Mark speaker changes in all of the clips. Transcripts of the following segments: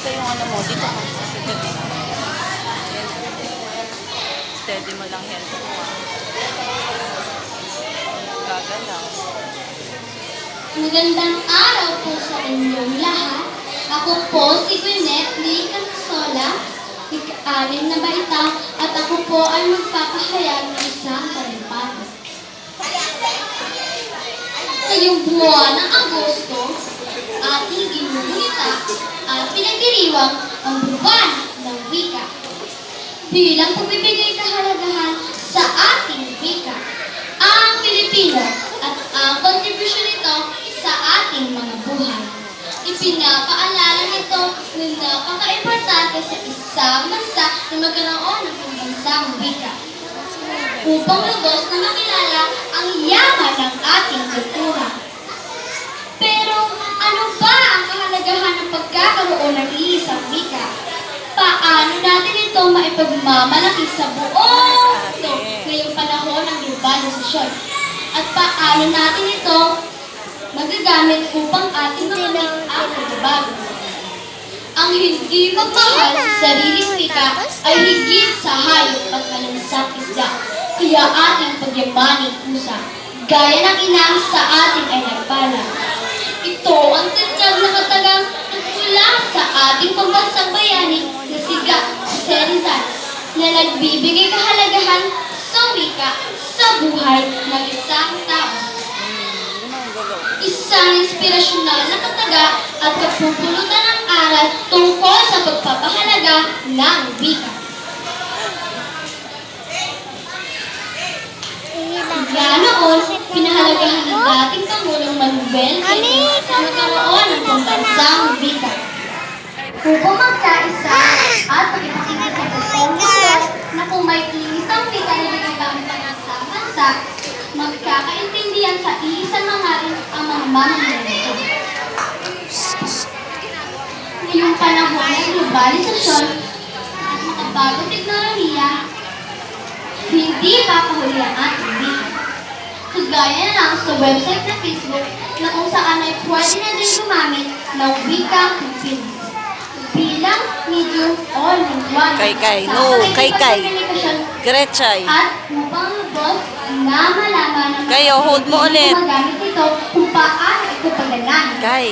Speaker 1: makita yung ano mo. Dito ka. Sa gabi. Steady mo lang health mo. ah. Gagalaw.
Speaker 2: Magandang araw po sa inyong lahat. Ako po si Gwyneth Lee Cansola, ika-alim na baita, at ako po ay magpapahayag ng isang talempati. Ngayong buwan ng Agosto, pinagdiriwang ang buwan ng wika. Bilang pagbibigay kahalagahan sa ating wika, ang Pilipino at ang kontribusyon nito sa ating mga buhay. Ipinapaalala nito na napaka-importante sa isang bansa na magkaroon ng pambansang wika upang lubos na makilala ang yaman ng ating kultura. Pero ano ba ang pagkakaroon ng iisang wika? Paano natin ito maipagmamalaki sa buong mundo ngayong panahon ng globalisasyon? At paano natin ito magagamit upang ating makamit ang pagbabago? Ang hindi magmahal sa sariling wika ay higit sa hayop at malansang isda. Kaya ating pagyamaning pusa, gaya ng inang sa ating ay nagpala. Sa ating pambansang bayani na siga Serizan na nagbibigay kahalagahan sa wika sa buhay ng isang tao.
Speaker 1: Ang.
Speaker 2: Isang inspirasyonal na kataga at kapupulutan ng aral tungkol sa pagpapahalaga ng wika. Mula noon, pinahalagahan ng dating Pangulong Manuel Quezon na magkaroon ng pambansang wika. Upang magkaisa at pagkakasing sa buong mundo na kung may isang wika na ginagamit ng isang bansa, magkakaintindihan sa iisang hangarin ang mga mamamayan nito. Ngayong panahon ng globalisasyon at makabagong teknolohiya, hindi papahuli ang ating wika. Kagaya na lang sa website ng Facebook na kung saan ay pwede na din gumamit ng wika Filipino. Bilang medium all-in-one.
Speaker 1: Kay Kay,
Speaker 2: sa
Speaker 1: no, Kay Kay. Gretchay.
Speaker 2: At upang lubos na malaman ng
Speaker 1: Kayo, hold mo ulit.
Speaker 2: gumagamit ito kung paano ito pagdalanan.
Speaker 1: Kay.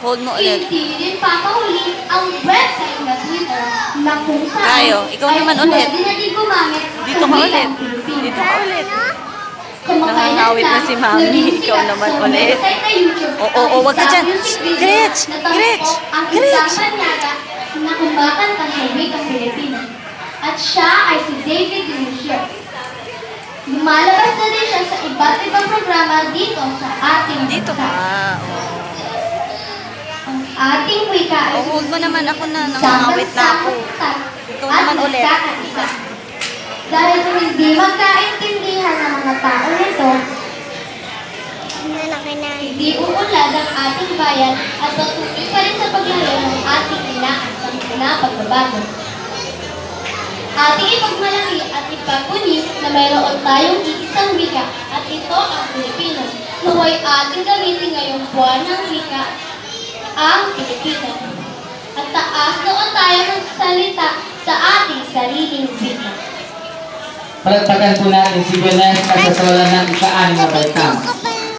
Speaker 1: Hold mo ulit.
Speaker 2: Hindi din papahuli ang website na Twitter na kung saan
Speaker 1: Kayo, ikaw naman ulit.
Speaker 2: pwede na din gumamit
Speaker 1: Dito ka ulit. Dito ka ulit. Nangangawit na si Mami. Ikaw naman ulit. Oo, oo,
Speaker 2: ang
Speaker 1: wag ka dyan. Gretch! Gretch!
Speaker 2: ang
Speaker 1: Gretch!
Speaker 2: na kumakanta sa wikang Pilipino. At siya ay si David Lucio. Lumalabas na din siya sa iba't ibang programa dito sa ating
Speaker 1: Dito ka. Oh.
Speaker 2: Ang ating wika ay
Speaker 1: Oh, hold mo naman ako na. Nangangawit na ako. Ikaw naman ulit.
Speaker 2: Dahil kung hindi magkaintindihan ng mga tao nito, hindi uunlad ang ating bayan at patuloy pa rin sa paglayo ng ating inaasang na pagbabago. Ating ipagmalaki at ipagpunin na mayroon tayong iisang wika at ito ang Pilipino. Naway ating gamitin ngayong buwan ng wika ang Pilipino. At taas noon tayo magsalita sa ating sariling wika.
Speaker 3: Palagpagan po natin si Gwenes Casasola ng ika-anim na.